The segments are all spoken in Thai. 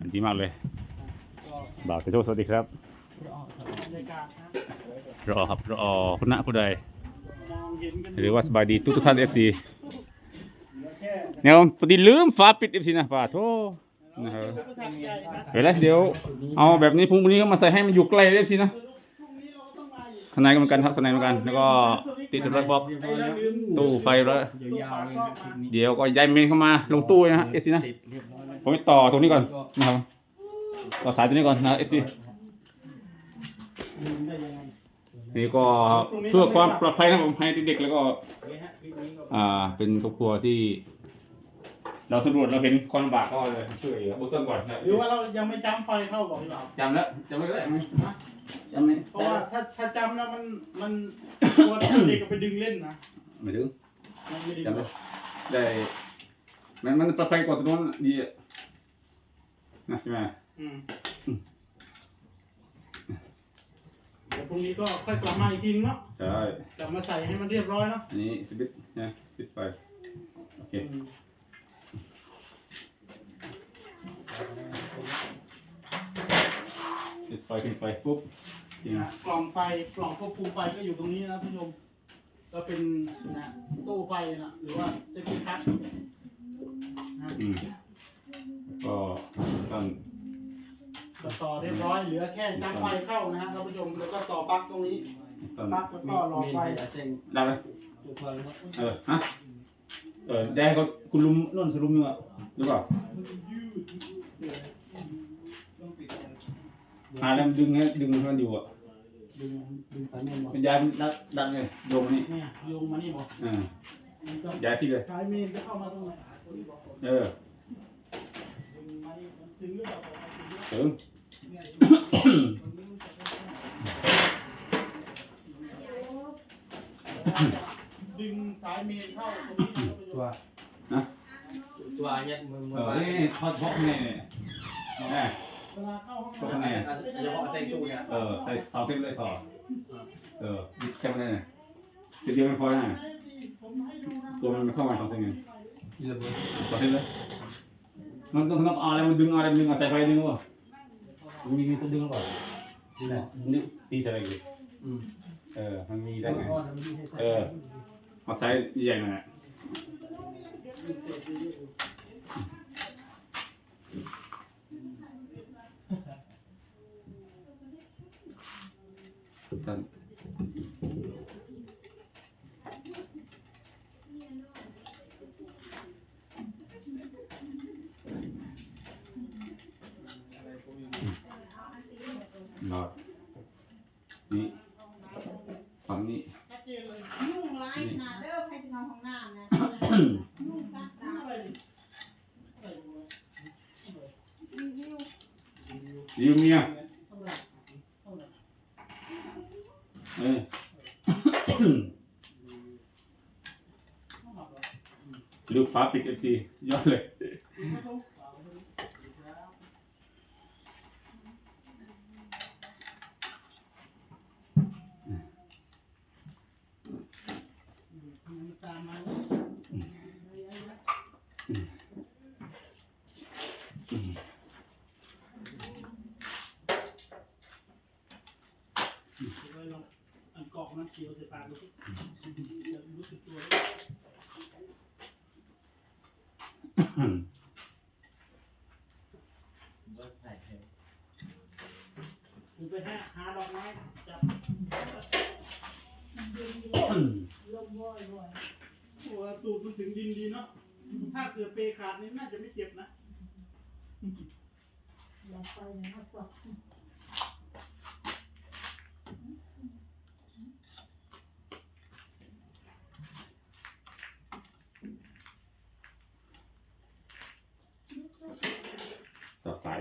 อันดีมากเลยบ่าวเตโชสวัสดีครับบรรยากาศนะรอครับรอคุณณะผู้ใดมองเห็นกันหรือว่าสบายดีทุกทุกๆท่านเอฟซีแค่เนี่ยพอดีลืมฝาปิดเอฟซีนะป่าโทนะครับอุปสรรคใหญ่นะเดี๋ยวแล้วเดี๋ยว เอาแบบนี้พรุ่งนี้ก็มาใส่ให้มันอยู่ใกล้เอฟซีนะพรุ่งนี้เราก็ต้องมาอีกข้างในก็เหมือนกันครับข้างในเหมือนกันแล้วก็ติดรถบล็อกไอ้เราลืมตู้ไฟแล้วยาวๆเลยนะคลิปนี้เดี๋ยวก็ย้ายเมนเข้ามาลงตู้นะฮะเอฟซีนะ ติดเรียบร้อยแล้วผมไปต่อตรงนี้ก่อนนะครับต่อสายตรงนี้ก่อนนะเอฟซีลืมได้ยังไงนี่ก็เพื่อความปลอดภัยนะผมให้เด็กๆแล้วก็นี่ฮะคลิปนี้ก็ อ่า เป็นครอบครัวที่ เราสำรวจเราเห็นความลำบากก็เลยช่วยเบื้องต้นก่อนนะหรือว่าเรายังไม่จำไฟเข้าบอกหรือเปล่าจำแล้วจำไม่ได้ไหมจำไม่เพราะว่าถ้าถ้าจำแล้วมันมันตัวเด็กก็ไปดึงเล่นนะไม่ถึงมันไม่ดึงจำได้ได้มันมันปลอดภัยกว่าตัวนู้นดีอะ นะใช่ไหมอืมเดี๋ยวพรุ่งนี้ก็ค่อยกลับมาอีกทีนึงเนาะใช่ กลับมาใส่ให้มันเรียบร้อยเนาะอันนี้สวิตช์นะสวิตช์ไฟโอเค อืมสวิตช์ไฟขึ้นไปปุ๊บจริงนะกล่องไฟกล่องควบคุมไฟก็อยู่ตรงนี้นะท่านผู้ชมก็เป็นนะตู้ไฟนะหรือว่าเซฟตี้คัทนะ อืม ก็ต้องก็ต่อเรียบร้อยเหลือแค่จำไฟเข้านะฮะท่านผู้ชมแล้วก็ต่อปลั๊กตรงนี้ต้องปลั๊กแล้วก็หลอดไฟมีอาเซนได้ไหมจุดไฟแล้วเออฮะเออได้ก็คุณลุมนุ่นสลุมเนื้อหรือเปล่าหาแล้วมันดึงให้ดึงให้มันอยู่อะดึงดึงสายเมนบอกเป็นยายมันดัดดันเลยโยงมานี่เนี่ยโยงมานี่บอกอ่านี่ก็ย้ายที่เลยสายเมนจะเข้ามาตรงไหนคนนี้บอกเออดึงมานี่มัน ถึงหรือเปล่าบอกว่าถึงหรือเปล่าถึงเนี่ยดึงสายเมนเข้าตรงนี้นะท่านผู้ชตัวมตัวเนี่ยมือมืเออนี่ทอดทอดนี่เนี่ยแน่เวลาเข้าห้องเข้าข้างในน้ำเฉพาะอาเซนตู้เนี่ยเออใส่เสาเส้นเลยต่อเออยึดแค่ไม่ได้เนี่ยทีเดียวไม่พอนะผมให้ดูนะตัวมันไม่เข้ามาสองเส้นไงที่ระเบิดสองเส้นเลย มันต้องต้องเอาอะไรมันดึงเอาอะไรมันดึงเอาใส่ไฟดึงวะมันมีมีตัวดึงก่อนนี่แหละนึกตีใส่อะไรอยู่อืมเออ มันมีได้ไงก้อนมันมีให้ใส่เออเอาไซส์ใหญ่หน่อยอะท่าน นอดนี่ฝั่งนี้ ชัดเจนเลยยุ่งร้ายนาเด้อใครจะนอนห้องน้ำนะยุ่งกัดตาอะไรดิอะไรวะรีวิวดิวเมียเท่าไหร่เท่าไหร่เออลูกฟ้าปิดเอฟซียอดเลย ไม่ต้องฝากเลยครับอืมตามมา ไว้ลองอันกรอกน้ำ เขียวใส่ปากดูสิรู้สึกตัวเลยหรือไปหาหาดอกไม้จับลมว่อยว่อยโอ้ตูดมันถึงดินดีเนาะถ้าเกิดเปขาดนี่น่าจะไม่เจ็บนะอยาสอบต่อสายนะอืมอืมเดี๋ยวจบ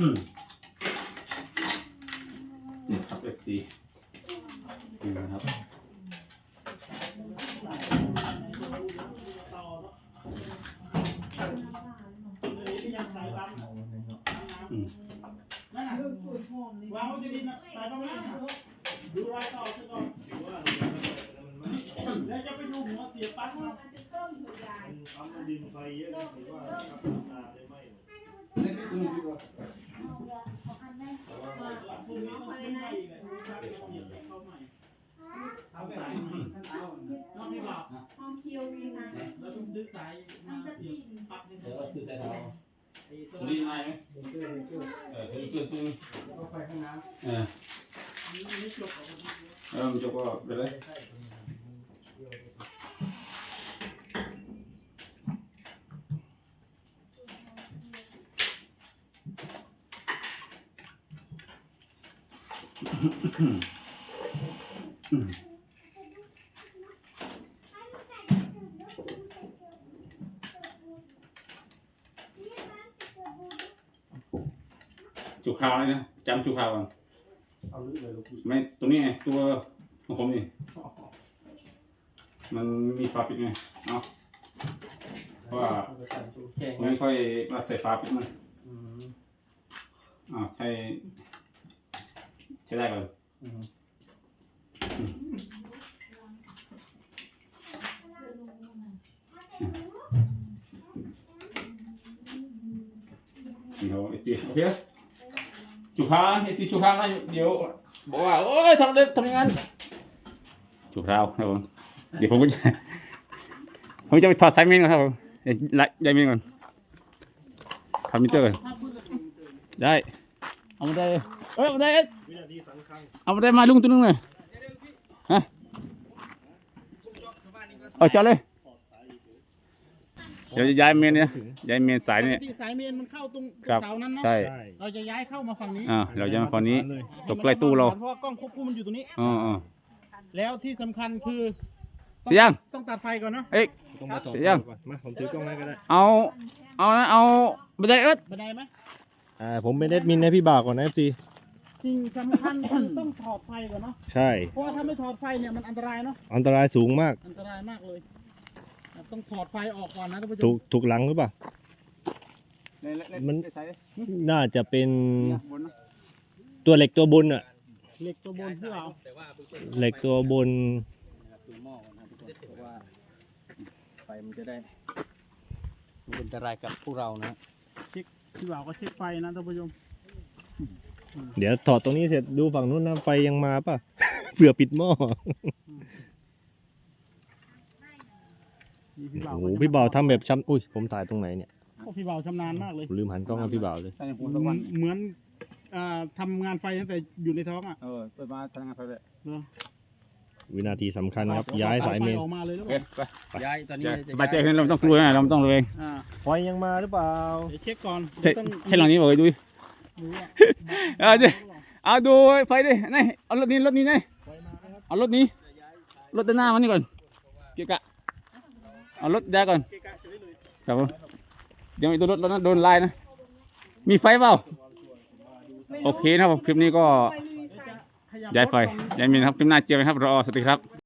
นี่ครับ FC นี่นะครับต่อแล้วเลยที่ยังสายปั๊มอืมนั่นน่ะเรื่องปุ๋ยหอมนี่วางไว้ที่ดินน่ะสายปั๊มนี่ดูรอยต่อซะก่อนแล้วจะไปดูหัวเสียปั๊มมันะนจะต้มหัวใหญ่ปั๊มมันดินไฟเยอะถือว่าครับตาได้ไหม พวกนี้ต้องขึ้นไปอีกเลยครับเสียบเข้าใหม่เอาไปไหนขั้นตอนนอกที่บอกหอมเคียววีนะเราต้องซื้อสายมาเสียบปลั๊กนี่เดี๋ยวเราซื้อใส่เราไอ้ตัวตัวนี้นี้ง่ายไหมเดี๋ยวช่วยเดี๋ยวช่วยเออตัวนี้เกินตัวนึงก็ไปข้างน้เออไม่จบของมันเออมันจะก็ไปเลยำใช่เดี๋ยว จุกคราวเลยนะจำจุกคราวก่อนเอาลึกเลยลูกพี่ไม่ตัวนี้ไงตัวของผมนี่มันมีฝาปิดไงเอาเพราะว่าเอาไปตัดตัวแข็งผมไม่ค่อยมาใส่ฝาปิดมันอืมอ่าใช้ ใช้ได้ก่อนอืมเดี๋ยวไอ้สิโอเคจุกคราวไอ้สิจุกคราวนะเดี๋ยวบอก ว่าโอ้ยทำได้ทำยังไงจุกคราวครับผมเดี๋ยวผมก็จะผมจะไปถอดสายเมนก่อนครับผมเดี๋ยวไล่ยายเมนก่อนทำมิเตอร์ก่อนถ้าพูดกับผมเจอได้เอามาได้เอ้ยเอามาได้เอ้ยวินาทีสำคัญเอามาได้มาลุงตัวนึงเลยฮะเอาจอดเลยเดี๋ยวจะย้ายเมนเนี่ยย้ายเมนสายเนี่ย ที่สายเมนมันเข้าตรงครับเสานั้นเนาะใช่ใช่ เราจะย้ายเข้ามาฝั่งนี้อ่าเราจะมาฝั่งนี้เลยตกใกล้ตู้เรา เพราะว่ากล้องควบคุมมันอยู่ตรงนี้ อ๋ออ๋อ แล้วที่สำคัญคือเสร็จยังต้องตัดไฟก่อนเนาะเอ้ยต้องมาต่อเสร็จยังก่อนมาผมถือกล้องให้ก็ได้เอา เอานะเอาบันไดเอิร์ดบันไดไหมอ่าผมเป็นแอดมินให้พี่บ่าวก่อนนะ FC สิ่งสำคัญคือต้องถอดไฟก่อนเนาะใช่ เพราะว่าถ้าไม่ถอดไฟเนี่ยมันอันตรายเนาะอันตรายสูงมาก อันตรายมากเลยต้องถอดไฟออกก่อนนะท่านผู้ชถูมกถูกหลังหรือเปล่ามันน่าจะเป็นตัวเหล็กตัวบนอะเหล็กตัวบนที่เราเหล็กตัวบนตัวหม้อนะทุกคนเพราะว่าไฟมันจะได้มันเป็นอันตรายกับพวกเรานะที่เราก็เช็คไฟนะท่านผู้ชม เดี๋ยวถอดตรงนี้เสร็จดูฝั่งนู้นนะไฟยังมาป่ะ เผื่อปิดหม้อนี่พี่บ่าวโอ้โหก็จะพี่บ่าวทำแบบช้ำอุ้ยผมถ่ายตรงไหนเนี่ยโอ้พี่บ่าวชำนาญมากเลยผมลืมหันกล้องให้พี่บ่าวเลยใช่ผมสักวันเหมือนอ่าทำงานไฟตั้งแต่อยู่ในท้องอะเออเปิดมาทำงานไปเลยเนอะวินาทีสำคัญครับ ย้ายสายเมนออกมาเลยหรือโอเปเคล่าไปย้ายตอนนี้สบายใจขึ้นเราไม่ต้องกลัวนะเราไม่ต้องระแวงอ่าไฟยังมาหรือเปล่าเดี๋ยวเช็คก่อนใช่ต้องใช่หลังนี้บอกเลยดูดิดูว่า เอาดิเอาดูไฟดินี่เอารถนี้รถนี้นี่ไฟมาแล้วครับเอารถนี้รถด้านหน้ามันนี่ก่อนเกะกะเอารถยาก่อนเกะกะเฉยเลยครับผมเดี๋ยวโดนรถแล้วนะโดนลายนะมีไฟเปล่าโอเคนะครับผมคลิปนี้ก็ไฟไม่มีไฟขยับย้ายไฟรถก่อนย้ายเมนครับคลิปหน้าเจอกันครับรอสวัสดีครับ